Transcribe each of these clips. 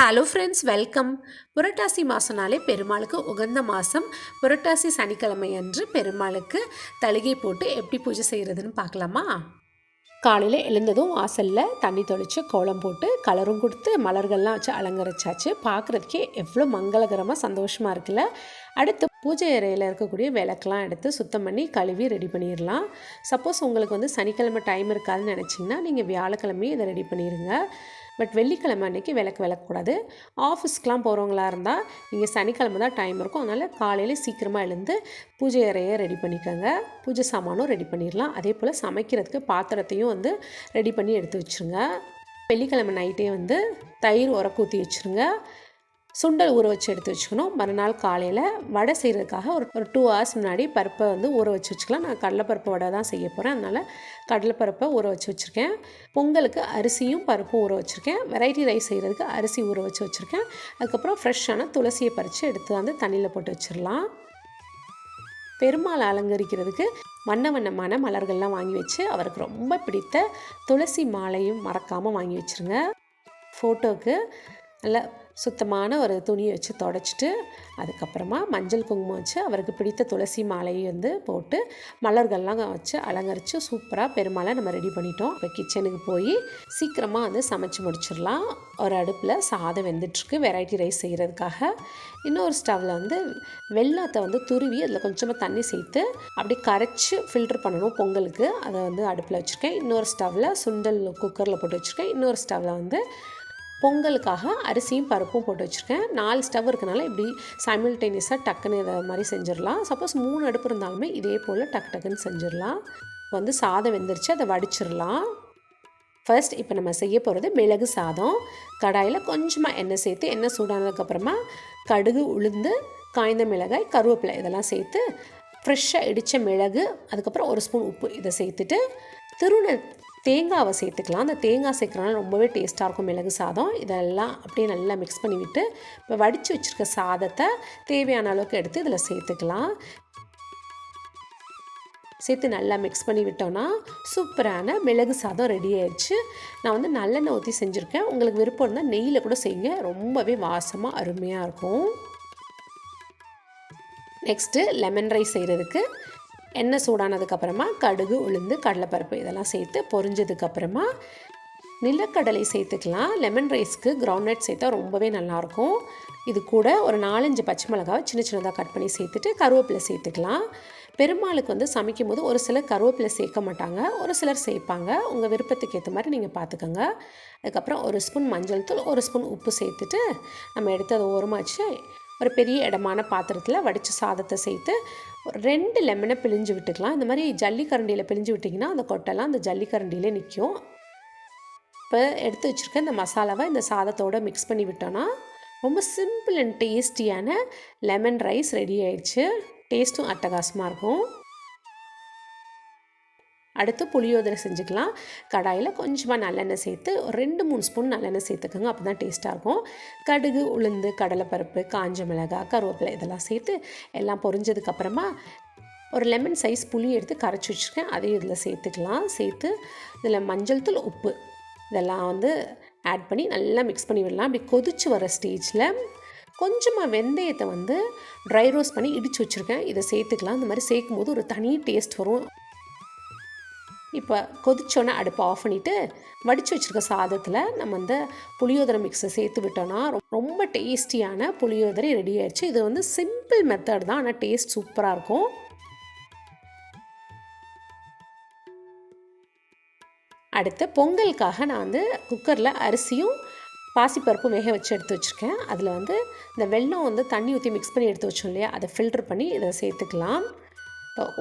Hello friends welcome Purattasi மாதம்னாலே பெருமாளுக்கு உகந்த மாதம் புரட்டாசி சனிக்கிழமை அன்று பெருமாளுக்கு தழுகை போட்டு எப்படி பூஜை செய்கிறதுன்னு பார்க்கலாமா? காலையில் எழுந்ததும் வாசலில் தண்ணி தெளித்து கோலம் போட்டு கலரும் கொடுத்து மலர்கள்லாம் வச்சு அலங்கரிச்சாச்சு. பார்க்குறதுக்கே எவ்வளோ மங்களகரமாக சந்தோஷமாக இருக்குல்ல. அடுத்து பூஜை அறையில் இருக்கக்கூடிய விளக்கெலாம் எடுத்து சுத்தம் பண்ணி கழுவி ரெடி பண்ணிடலாம். சப்போஸ் உங்களுக்கு வந்து சனிக்கிழமை டைம் இருக்காதுன்னு நினச்சிங்கன்னா நீங்கள் வியாழக்கிழமையும் இதை ரெடி பண்ணிடுங்க பட் வெள்ளிக்கிழமை அன்றைக்கி விளக்கு விளக்கக்கூடாது. ஆஃபீஸ்க்கெலாம் போகிறவங்களா இருந்தால் நீங்கள் சனிக்கிழமை தான் டைம் இருக்கும். அதனால் காலையில் சீக்கிரமாக எழுந்து பூஜை அறையை ரெடி பண்ணிக்கோங்க. பூஜை சாமானும் ரெடி பண்ணிடலாம். அதே போல் சமைக்கிறதுக்கு பாத்திரத்தையும் வந்து ரெடி பண்ணி எடுத்து வச்சுருங்க. வெள்ளிக்கிழமை நைட்டே வந்து தயிர் உரக்கூத்தி வச்சுருங்க. சுண்டல் ஊற வச்சு எடுத்து வச்சுக்கணும். மறுநாள் காலையில் வடை செய்கிறதுக்காக ஒரு ஒரு டூ ஹவர்ஸ் முன்னாடி பருப்பை வந்து ஊற வச்சு வச்சுக்கலாம். நான் கடலைப்பருப்பு வடை தான் செய்ய போகிறேன் அதனால் கடலைப்பருப்பை ஊற வச்சு வச்சுருக்கேன். பொங்கலுக்கு அரிசியும் பருப்பும் ஊற வச்சுருக்கேன். வெரைட்டி ரைஸ் செய்கிறதுக்கு அரிசி ஊற வச்சு வச்சுருக்கேன். அதுக்கப்புறம் ஃப்ரெஷ்ஷான துளசியை பறித்து எடுத்து வந்து தண்ணியில் போட்டு வச்சிடலாம் பெருமாள் அலங்கரிக்கிறதுக்கு வண்ண வண்ணமான மலர்கள்லாம் வாங்கி வச்சு அவருக்கு ரொம்ப பிடித்த துளசி மாலையும் மறக்காமல் வாங்கி வச்சுருங்க. ஃபோட்டோவுக்கு நல்ல சுத்தமான ஒரு துணியை வச்சு தொடச்சிட்டு அதுக்கப்புறமா மஞ்சள் குங்குமம் வச்சு அவருக்கு பிடித்த துளசி மாலையை வந்து போட்டு மலர்கள்லாம் வச்சு அலங்கரித்து சூப்பராக பெருமாளை நம்ம ரெடி பண்ணிட்டோம். இப்போ கிச்சனுக்கு போய் சீக்கிரமாக வந்து சமைச்சு முடிச்சிடலாம். ஒரு அடுப்பில் சாதம் வெந்துட்டுருக்கு வெரைட்டி ரைஸ் செய்கிறதுக்காக இன்னொரு ஸ்டவ்வில் வந்து வெள்ளத்தை வந்து துருவி அதில் கொஞ்சமாக தண்ணி சேர்த்து அப்படி கரைச்சி ஃபில்டர் பண்ணணும் பொங்கலுக்கு. அதை வந்து அடுப்பில் வச்சுருக்கேன். இன்னொரு ஸ்டவ்வில் சுண்டல் குக்கரில் போட்டு வச்சுருக்கேன். இன்னொரு ஸ்டவ்வில் வந்து பொங்கலுக்காக அரிசியும் பருப்பும் போட்டு வச்சுருக்கேன். நாலு ஸ்டவ் இருக்கனால இப்படி சைமில்டேனியஸாக டக்குன்னு இதை மாதிரி செஞ்சிடலாம். சப்போஸ் மூணு அடுப்பு இருந்தாலுமே இதே போல் டக்கு டக்குன்னு செஞ்சிடலாம். வந்து சாதம் வெந்துருச்சு அதை வடிச்சிடலாம். ஃபர்ஸ்ட் இப்போ நம்ம செய்ய போகிறது மிளகு சாதம். கடாயில் கொஞ்சமாக எண்ணெய் சேர்த்து எண்ணெய் சூடானதுக்கப்புறமா கடுகு உளுந்து காய்ந்த மிளகாய் கருவேப்பிலை இதெல்லாம் சேர்த்து ஃப்ரெஷ்ஷாக இடித்த மிளகு அதுக்கப்புறம் ஒரு ஸ்பூன் உப்பு இதை சேர்த்துட்டு திருண தேங்காவை சேர்த்துக்கலாம். அந்த தேங்காய் சேர்க்குறனால ரொம்பவே டேஸ்ட்டாக இருக்கும். மிளகு சாதம். இதெல்லாம் அப்படியே நல்லா மிக்ஸ் பண்ணிவிட்டு இப்போ வடித்து வச்சுருக்க சாதத்தை தேவையான அளவுக்கு எடுத்து இதில் சேர்த்துக்கலாம். சேர்த்து நல்லா மிக்ஸ் பண்ணி விட்டோன்னா சூப்பரான மிளகு சாதம் ரெடி ஆயிடுச்சு. நான் வந்து நல்லெண்ணெய் ஊற்றி செஞ்சுருக்கேன். உங்களுக்கு விருப்பம் இருந்தால் நெய்யில் கூட செய்யுங்க. ரொம்பவே வாசமாக அருமையாக இருக்கும். நெக்ஸ்ட்டு லெமன் ரைஸ் செய்கிறதுக்கு எண்ணெய் சூடானதுக்கப்புறமா கடுகு உளுந்து கடலைப்பருப்பு இதெல்லாம் சேர்த்து பொரிஞ்சதுக்கப்புறமா நிலக்கடலை சேர்த்துக்கலாம். லெமன் ரைஸ்க்கு கிரவுண்ட்நட் சேர்த்தா ரொம்பவே நல்லாயிருக்கும். இது கூட ஒரு நாலஞ்சு பச்சை மிளகாவை சின்ன சின்னதாக கட் பண்ணி சேர்த்துட்டு கருவேப்பிலை சேர்த்துக்கலாம். பெருமாளுக்கு வந்து சமைக்கும் போது ஒரு சிலர் கருவேப்பிலை சேர்க்க மாட்டாங்க. ஒரு சிலர் சேர்ப்பாங்க. உங்கள் விருப்பத்துக்கு ஏற்ற மாதிரி நீங்கள் பார்த்துக்கோங்க அதுக்கப்புறம் ஒரு ஸ்பூன் மஞ்சள் தூள் ஒரு ஸ்பூன் உப்பு சேர்த்துட்டு நம்ம எடுத்து அதை ஓரமாக வச்சு ஒரு பெரிய இடமான பாத்திரத்தில் வடித்து சாதத்தை சேர்த்து ரெண்டு லெமனை பிழிஞ்சு விட்டுக்கலாம். இந்த மாதிரி ஜல்லிக்கரண்டியில் பிழிஞ்சு விட்டிங்கன்னா அந்த கொட்டெல்லாம் அந்த ஜல்லிக்கரண்டியிலே நிற்கும் இப்போ எடுத்து வச்சுருக்க இந்த மசாலாவை இந்த சாதத்தோடு மிக்ஸ் பண்ணி விட்டோன்னா ரொம்ப சிம்பிள் அண்ட் டேஸ்டியான லெமன் ரைஸ் ரெடி ஆயிடுச்சு. டேஸ்ட்டும் அட்டகாசமாக இருக்கும். அடுத்து புளியோதரை செஞ்சுக்கலாம். கடாயில் கொஞ்சமாக நல்லெண்ணெய் சேர்த்து ஒரு ரெண்டு மூணு ஸ்பூன் நல்லெண்ணெய் சேர்த்துக்கோங்க அப்போ தான் டேஸ்ட்டாக இருக்கும். கடுகு உளுந்து கடலைப்பருப்பு காஞ்ச மிளகாய் கருவேப்பிலை இதெல்லாம் சேர்த்து எல்லாம் பொரிஞ்சதுக்கப்புறமா ஒரு லெமன் சைஸ் புளி எடுத்து கரைச்சி வச்சுருக்கேன். அதையும் இதில் சேர்த்துக்கலாம். சேர்த்து இதில் மஞ்சள் தூள் உப்பு இதெல்லாம் வந்து ஆட் பண்ணி நல்லா மிக்ஸ் பண்ணி விடலாம். அப்படி கொதிச்சு வர ஸ்டேஜில் கொஞ்சமாக வெந்தயத்தை வந்து ட்ரை ரோஸ்ட் பண்ணி இடித்து வச்சுருக்கேன். இதை சேர்த்துக்கலாம். இந்த மாதிரி சேர்க்கும் போது ஒரு தனி டேஸ்ட் வரும். இப்போ கொதிச்சோன்னே அடுப்பை ஆஃப் பண்ணிவிட்டு வடித்து வச்சுருக்க சாதத்தில் நம்ம அந்த புளியோதரை மிக்ஸை சேர்த்து விட்டோன்னா ரொம்ப டேஸ்டியான புளியோதரை ரெடி ஆயிடுச்சு. இது வந்து சிம்பிள் மெத்தட் தான் ஆனால் டேஸ்ட் சூப்பராக இருக்கும். அடுத்து பொங்கலுக்காக நான் வந்து குக்கரில் அரிசியும் பாசிப்பருப்பும் வேக வச்சு எடுத்து வச்சுருக்கேன். அதில் வந்து இந்த வெள்ளம் வந்து தண்ணி ஊற்றி மிக்ஸ் பண்ணி எடுத்து வச்சோம் இல்லையா? அதை ஃபில்டர் பண்ணி இதை சேர்த்துக்கலாம்.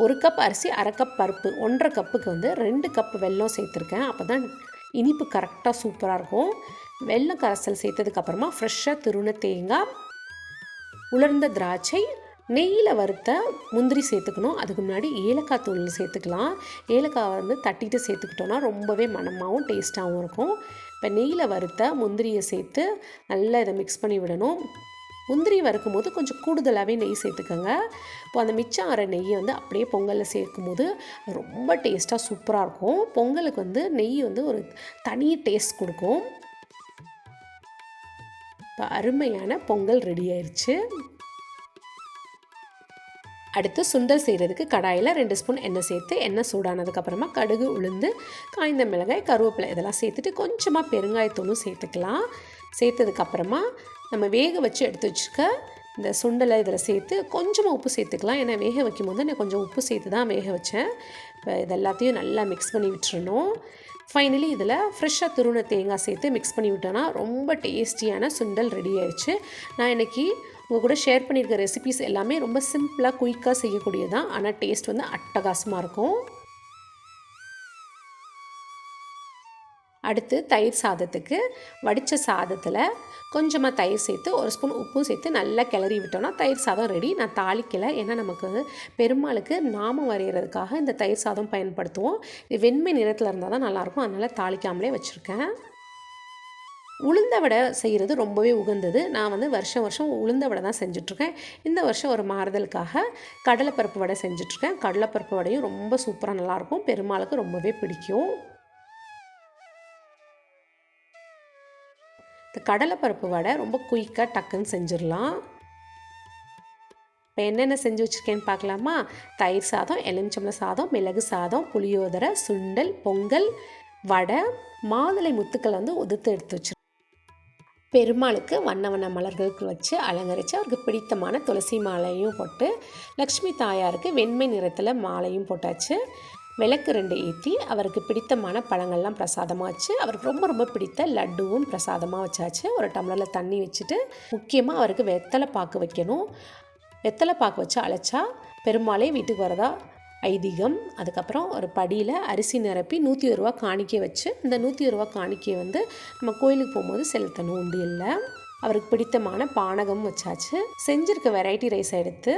ஒரு கப் அரிசி அரை கப் பருப்பு ஒன்றரை கப்புக்கு வந்து ரெண்டு கப் வெல்லம் சேர்த்துருக்கேன். அப்போ தான் இனிப்பு கரெக்டாக சூப்பராக இருக்கும். வெல்லம் கரைசல் சேர்த்ததுக்கப்புறமா ஃப்ரெஷ்ஷாக திருண தேங்காய் உலர்ந்த திராட்சை நெய்யில் வறுத்த முந்திரி சேர்த்துக்கணும். அதுக்கு முன்னாடி ஏலக்காய் தூள் சேர்த்துக்கலாம். ஏலக்காய் வந்து தட்டிட்டு சேர்த்துக்கிட்டோன்னா ரொம்பவே மனமாகவும் டேஸ்ட்டாகவும் இருக்கும். இப்போ நெய்யில் வறுத்த முந்திரியை சேர்த்து நல்லா இதை மிக்ஸ் பண்ணி விடணும். முந்திரி வறுக்கும் போது கொஞ்சம் கூடுதலாகவே நெய் சேர்த்துக்கோங்க. இப்போ அந்த மிச்சம் ஆற நெய்யை வந்து அப்படியே பொங்கலில் சேர்க்கும் போது ரொம்ப டேஸ்ட்டாக சூப்பராக இருக்கும். பொங்கலுக்கு வந்து நெய் வந்து ஒரு தனி டேஸ்ட் கொடுக்கும். இப்போ அருமையான பொங்கல் ரெடி ஆயிடுச்சு அடுத்து சுண்டல் செய்கிறதுக்கு கடாயில் ரெண்டு ஸ்பூன் எண்ணெய் சேர்த்து எண்ணெய் சூடானதுக்கப்புறமா கடுகு உளுந்து காய்ந்த மிளகாய் கருவேப்பிலை இதெல்லாம் சேர்த்துட்டு கொஞ்சமாக பெருங்காயத்தூளும் சேர்த்துக்கலாம். சேர்த்ததுக்கப்புறமா நம்ம வேக வச்சு எடுத்து வச்சுருக்க இந்த சுண்டலை இதில் சேர்த்து கொஞ்சமாக உப்பு சேர்த்துக்கலாம். ஏன்னா வேக வைக்கும் போது நான் கொஞ்சம் உப்பு சேர்த்து தான் வேக வச்சேன். இப்போ இது எல்லாத்தையும் நல்லா மிக்ஸ் பண்ணி விட்டுறணும். ஃபைனலி இதில் ஃப்ரெஷ்ஷாக துருண தேங்காய் சேர்த்து மிக்ஸ் பண்ணி விட்டோன்னா ரொம்ப டேஸ்டியான சுண்டல் ரெடி ஆயிடுச்சு. நான் இன்றைக்கி உங்கள் கூட ஷேர் பண்ணியிருக்க ரெசிபிஸ் எல்லாமே ரொம்ப சிம்பிளாக குயிக்காக செய்யக்கூடியதான் ஆனால் டேஸ்ட் வந்து அட்டகாசமாக இருக்கும். அடுத்து தயிர் சாதத்துக்கு வடித்த சாதத்தில் கொஞ்சமாக தயிர் சேர்த்து ஒரு ஸ்பூன் உப்பும் சேர்த்து நல்லா கிளறி விட்டோம்னா தயிர் சாதம் ரெடி நான் தாளிக்கலை. ஏன்னா நமக்கு பெருமாளுக்கு நாமம் வரைகிறதுக்காக இந்த தயிர் சாதம் பயன்படுத்துவோம். இது வெண்மை நிறத்தில் இருந்தால் தான் நல்லாயிருக்கும். அதனால் தாளிக்காமலே வச்சுருக்கேன். உளுந்த வடை செய்கிறது ரொம்பவே உகந்தது. நான் வந்து வருஷம் வருஷம் உளுந்த வடை தான் செஞ்சிட்ருக்கேன். இந்த வருஷம் ஒரு மாறுதலுக்காக கடலைப்பருப்பு வடை செஞ்சிட்ருக்கேன். கடலைப்பருப்பு வடையும் ரொம்ப சூப்பராக நல்லாயிருக்கும். பெருமாளுக்கு ரொம்பவே பிடிக்கும். இந்த கடலைப்பருப்பு வடை ரொம்ப குயிக்காக டக்குன்னு செஞ்சிடலாம். இப்போ என்னென்ன செஞ்சு வச்சுருக்கேன்னு பார்க்கலாமா? தயிர் சாதம் எலுமிச்சம்பளம் சாதம் மிளகு சாதம் புளியோதரை சுண்டல் பொங்கல் வடை மாதுளை முத்துக்கள் வந்து உதுத்து எடுத்து வச்சுருக்கேன் பெருமாளுக்கு வண்ண வண்ண மலர்களுக்கு வச்சு அலங்கரித்து அவருக்கு பிடித்தமான துளசி மாலையும் போட்டு லக்ஷ்மி தாயாருக்கு வெண்மை நிறத்தில் மாலையும் போட்டாச்சு. விளக்கு ரெண்டு ஏற்றி அவருக்கு பிடித்தமான பழங்கள்லாம் பிரசாதமாக வச்சு அவருக்கு ரொம்ப ரொம்ப பிடித்த லட்டுவும் பிரசாதமாக வச்சாச்சு. ஒரு டம்ளரில் தண்ணி வச்சுட்டு முக்கியமாக அவருக்கு வெத்தலை பாக்கு வைக்கணும். வெத்தலை பாக்கு வச்சு அழைச்சா பெருமாளே வீட்டுக்கு வரதா ஐதீகம். அதுக்கப்புறம் ஒரு படியில் அரிசி நிரப்பி நூற்றி ஒரு ரூபா காணிக்கை வச்சு இந்த நூற்றி ஒரு ரூபா காணிக்கையை வந்து நம்ம கோயிலுக்கு போகும்போது செலுத்தணும் உண்டு இல்லை. அவருக்கு பிடித்தமான பானகம் வச்சாச்சு. செஞ்சுருக்க வெரைட்டி ரைஸ் எடுத்து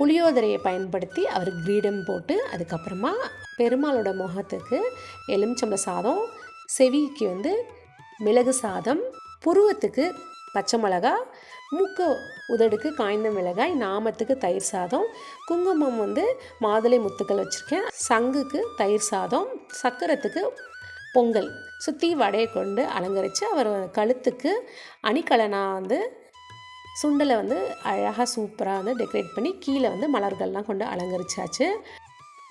புளியோதரையை பயன்படுத்தி அவருக்கு கிரீடம் போட்டு அதுக்கப்புறமா பெருமாளோட முகத்துக்கு எலுமிச்சம்பள சாதம் செவிக்கு வந்து மிளகு சாதம் புருவத்துக்கு பச்சை மிளகா மூக்கு உதடுக்கு காய்ந்த மிளகாய் நாமத்துக்கு தயிர் சாதம் குங்குமம் வந்து மாதுளை முத்துக்கள் வச்சுருக்கேன் சங்குக்கு தயிர் சாதம் சக்கரத்துக்கு பொங்கல். சுற்றி வடையை கொண்டு அலங்கரித்து அவர் கழுத்துக்கு அணிக்கலனா வந்து சுண்டலை வந்து அழகாக சூப்பராக வந்து டெக்கரேட் பண்ணி கீழே வந்து மலர்கள்லாம் கொண்டு அலங்கரிச்சாச்சு.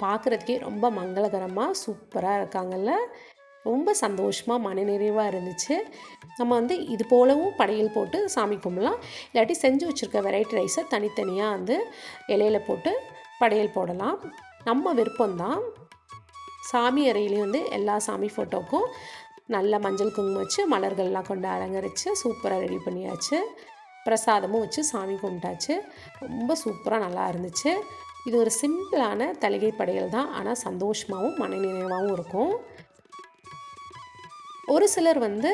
பார்க்குறதுக்கே ரொம்ப மங்களகரமாக சூப்பராக இருக்காங்கல்ல. ரொம்ப சந்தோஷமாக மனநிறைவாக இருந்துச்சு. நம்ம வந்து இது போலவும் படையல் போட்டு சாமி கும்பிடலாம். இல்லாட்டி செஞ்சு வச்சுருக்க வெரைட்டி ரைஸை தனித்தனியாக வந்து இலையில் போட்டு படையல் போடலாம். நம்ம விருப்பம்தான். சாமி அறையிலையும் வந்து எல்லா சாமி ஃபோட்டோக்கும் நல்ல மஞ்சள் குங்குமம் வச்சு மலர்கள்லாம் கொண்டு அலங்கரித்து சூப்பராக ரெடி பண்ணியாச்சு. பிரசாதமும் வச்சு சாமி கும்பிட்டாச்சு. ரொம்ப சூப்பராக நல்லா இருந்துச்சு. இது ஒரு சிம்பிளான தலிகை படையல் தான். ஆனால் சந்தோஷமாகவும் மனநிறைவாகவும் இருக்கும். ஒரு சிலர் வந்து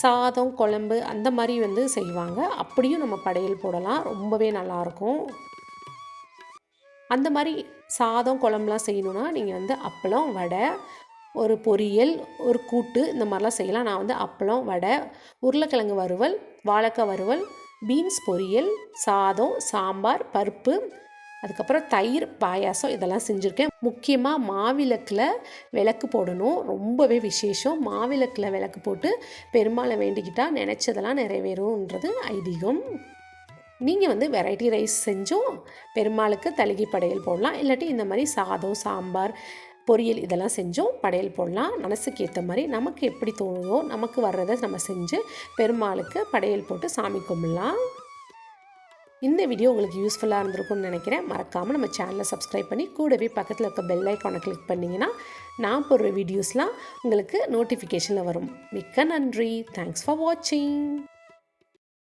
சாதம் குழம்பு அந்த மாதிரி வந்து செய்வாங்க. அப்படியும் நம்ம படையல் போடலாம். ரொம்பவே நல்லாயிருக்கும் அந்த மாதிரி சாதம் குழம்புலாம் செய்யணுன்னா நீங்கள் வந்து அப்பளம் வடை ஒரு பொரியல் ஒரு கூட்டு இந்த மாதிரிலாம் செய்யலாம். நான் வந்து அப்பளம் வடை உருளைக்கிழங்கு வறுவல் வாழைக்காய் வறுவல் பீன்ஸ் பொரியல் சாதம் சாம்பார் பருப்பு அதுக்கப்புறம் தயிர் பாயாசம் இதெல்லாம் செஞ்சுருக்கேன். முக்கியமாக மாவிளக்கில் விளக்கு போடணும். ரொம்பவே விசேஷம். மாவிளக்கில் விளக்கு போட்டு பெருமாளை வேண்டிக்கிட்டால் நினச்சதெல்லாம் நிறைவேறும்ன்றது ஐதீகம். நீங்கள் வந்து வெரைட்டி ரைஸ் செஞ்சும் பெருமாளுக்கு தலிகை படையல் போடலாம். இல்லாட்டி இந்த மாதிரி சாதம் சாம்பார் பொரியல் இதெல்லாம் செஞ்சும். படையல் போடலாம். மனசுக்கு ஏற்ற மாதிரி நமக்கு எப்படி தோணுதோ நமக்கு வர்றதை நம்ம செஞ்சு பெருமாளுக்கு படையல் போட்டு சாமி கும்பிடலாம். இந்த வீடியோ உங்களுக்கு யூஸ்ஃபுல்லாக இருந்திருக்கும்னு நினைக்கிறேன். மறக்காமல் நம்ம சேனலை சப்ஸ்கிரைப் பண்ணி கூடவே பக்கத்தில் இருக்க பெல் ஐக்கானை கிளிக் பண்ணிங்கன்னா நான் போடுற வீடியோஸ்லாம் உங்களுக்கு நோட்டிஃபிகேஷனில் வரும். மிக்க நன்றி. தேங்க்ஸ் ஃபார் வாட்சிங்